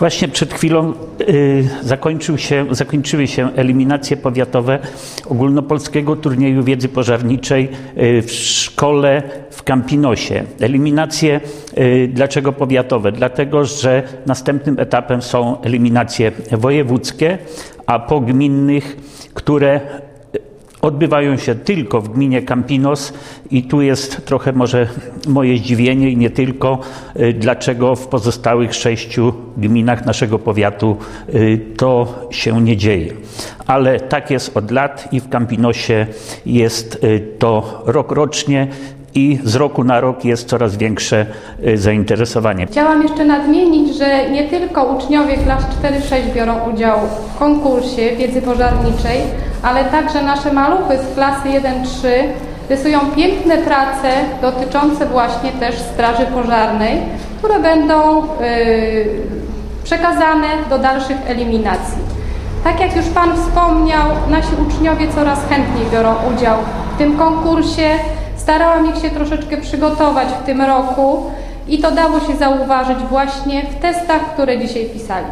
Właśnie przed chwilą y, zakończył się, zakończyły się eliminacje powiatowe ogólnopolskiego turnieju wiedzy pożarniczej y, w szkole w Campinosie. Eliminacje y, dlaczego powiatowe? Dlatego, że następnym etapem są eliminacje wojewódzkie, a po gminnych, które odbywają się tylko w gminie Campinos i tu jest trochę może moje zdziwienie i nie tylko, y, dlaczego w pozostałych sześciu gminach naszego powiatu y, to się nie dzieje. Ale tak jest od lat i w Campinosie jest y, to rok rocznie i z roku na rok jest coraz większe zainteresowanie. Chciałam jeszcze nadmienić, że nie tylko uczniowie klas 4-6 biorą udział w konkursie wiedzy pożarniczej, ale także nasze maluchy z klasy 1-3 rysują piękne prace dotyczące właśnie też straży pożarnej, które będą yy, przekazane do dalszych eliminacji. Tak jak już Pan wspomniał, nasi uczniowie coraz chętniej biorą udział w tym konkursie. Starałam ich się troszeczkę przygotować w tym roku i to dało się zauważyć właśnie w testach, które dzisiaj pisali.